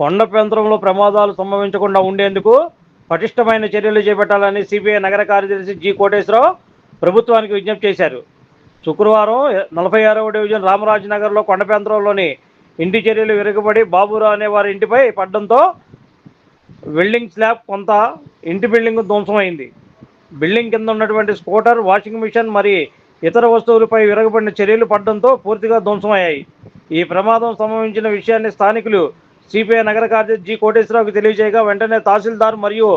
కొండ ప్రాంతంలో ప్రమాదాలు సంభవించకుండా ఉండేందుకు పటిష్టమైన చర్యలు చేపట్టాలని సిబిఐ నగర కార్యదర్శి జి కోటేశ్వరరావు ప్రభుత్వానికి విజ్ఞప్తి చేశారు. శుక్రవారం నలభై ఆరవ డివిజన్ రామరాజనగర్లో కొండ ప్రాంతంలోని ఇంటి చర్యలు విరగబడి బాబురావు అనే వారి ఇంటిపై పడడంతో వెల్డింగ్ స్లాబ్ కొంత ఇంటి బిల్డింగ్ ధ్వంసమైంది. బిల్డింగ్ కింద ఉన్నటువంటి స్కూటర్ వాషింగ్ మిషన్ మరి ఇతర వస్తువులపై విరగబడిన చర్యలు పడడంతో పూర్తిగా ధ్వంసమయ్యాయి. ఈ ప్రమాదం సంభవించిన విషయాన్ని స్థానికులు సిపిఐ నగర కార్యదర్శి జి కోటేశ్వరరావుకి తెలియజేయగా వెంటనే తహసీల్దార్ మరియు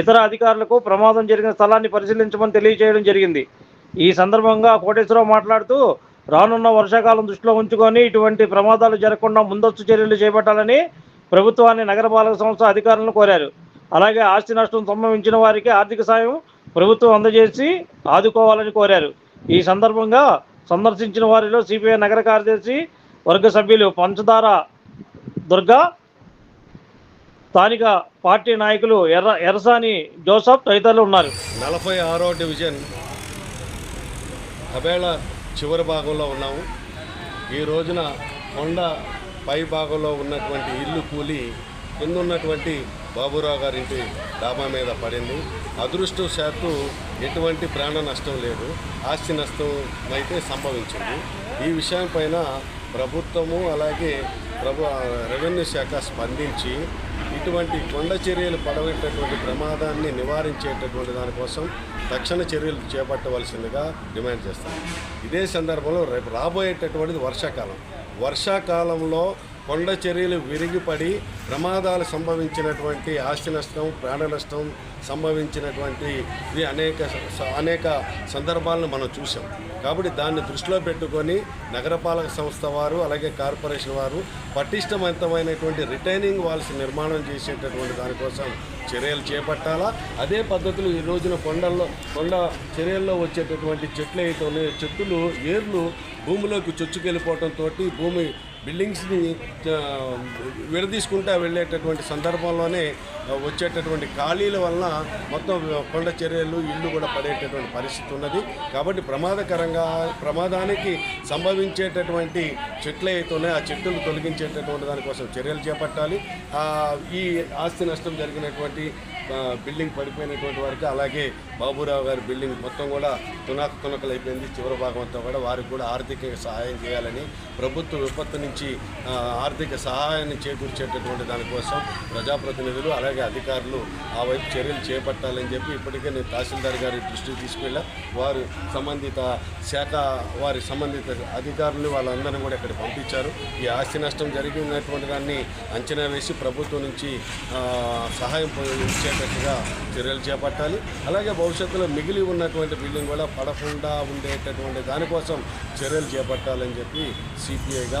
ఇతర అధికారులకు ప్రమాదం జరిగిన స్థలాన్ని పరిశీలించమని తెలియజేయడం జరిగింది. ఈ సందర్భంగా కోటేశ్వరరావు మాట్లాడుతూ రానున్న వర్షాకాలం దృష్టిలో ఉంచుకొని ఇటువంటి ప్రమాదాలు జరగకుండా ముందస్తు చర్యలు చేపట్టాలని ప్రభుత్వాన్ని నగరపాలక సంస్థ అధికారులను కోరారు. అలాగే ఆస్తి నష్టం సంభవించిన వారికి ఆర్థిక సాయం ప్రభుత్వం అందజేసి ఆదుకోవాలని కోరారు. ఈ సందర్భంగా సందర్శించిన వారిలో సిపిఐ నగర కార్యదర్శి వర్గ సభ్యులు పంచదార దుర్గా స్థానిక పార్టీ నాయకులు ఎర్ర ఎర్రసాని జోసఫ్ తదితరులు ఉన్నారు. నలభై ఆరో డివిజన్ కబేళ చివరి భాగంలో ఉన్నాము. ఈ రోజున కొండ పై భాగంలో ఉన్నటువంటి ఇల్లు కూలి కింద ఉన్నటువంటి బాబురావు గారింటి డాబా మీద పడింది. అదృష్టశాత్తు ఎటువంటి ప్రాణ నష్టం లేదు. ఆస్తి నష్టం అయితే సంభవించింది. ఈ విషయం పైన ప్రభుత్వము అలాగే ప్రభు రెవెన్యూ శాఖ స్పందించి ఇటువంటి కొండ చర్యలు పడవేటటువంటి ప్రమాదాన్ని నివారించేటటువంటి దానికోసం తక్షణ చర్యలు చేపట్టవలసిందిగా డిమాండ్ చేస్తాం. ఇదే సందర్భంలో రేపు రాబోయేటటువంటిది వర్షాకాలం. వర్షాకాలంలో కొండ చర్యలు విరిగిపడి ప్రమాదాలు సంభవించినటువంటి ఆస్తి నష్టం ప్రాణ నష్టం సంభవించినటువంటి ఇది అనేక అనేక సందర్భాలను మనం చూసాం కాబట్టి దాన్ని దృష్టిలో పెట్టుకొని నగరపాలక సంస్థ వారు అలాగే కార్పొరేషన్ వారు పటిష్టవంతమైనటువంటి రిటైనింగ్ వాల్స్ నిర్మాణం చేసేటటువంటి దానికోసం చర్యలు చేపట్టాలా? అదే పద్ధతులు ఈ రోజున కొండల్లో కొండ చర్యల్లో వచ్చేటటువంటి చెట్లు అయితే ఉన్నాయో చెట్టులు ఏర్లు భూమిలోకి చొచ్చుకెళ్ళిపోవడంతో భూమి బిల్డింగ్స్ని విడదీసుకుంటా వెళ్ళేటటువంటి సందర్భంలోనే వచ్చేటటువంటి ఖాళీల వలన మొత్తం కొండ చర్యలు ఇల్లు కూడా పడేటటువంటి పరిస్థితి ఉన్నది. కాబట్టి ప్రమాదకరంగా ప్రమాదానికి సంభవించేటటువంటి చెట్లు అయితే ఆ చెట్టులు తొలగించేటటువంటి దానికోసం చర్యలు చేపట్టాలి. ఈ ఆస్తి నష్టం జరిగినటువంటి బిల్డింగ్ పడిపోయినటువంటి వారికి అలాగే బాబురావు గారి బిల్డింగ్ మొత్తం కూడా తునాకు తునకలు అయిపోయింది చివరి భాగం అంతా కూడా వారికి కూడా ఆర్థికంగా సహాయం చేయాలని ప్రభుత్వ విపత్తు నుంచి నుంచి ఆర్థిక సహాయాన్ని చేకూర్చేటటువంటి దానికోసం ప్రజాప్రతినిధులు అలాగే అధికారులు ఆ వైపు చర్యలు చేపట్టాలని చెప్పి ఇప్పటికే నేను తహసీల్దార్ గారి దృష్టికి తీసుకెళ్ళా. వారు సంబంధిత శాఖ వారి సంబంధిత అధికారులు వాళ్ళందరినీ కూడా ఇక్కడ పంపించారు. ఈ ఆస్తి నష్టం జరిగి ఉన్నటువంటి దాన్ని అంచనా వేసి ప్రభుత్వం నుంచి సహాయం ఇచ్చేటట్టుగా చర్యలు చేపట్టాలి. అలాగే భవిష్యత్తులో మిగిలి ఉన్నటువంటి బిల్డింగ్ కూడా పడకుండా ఉండేటటువంటి దానికోసం చర్యలు చేపట్టాలని చెప్పి సిపిఐగా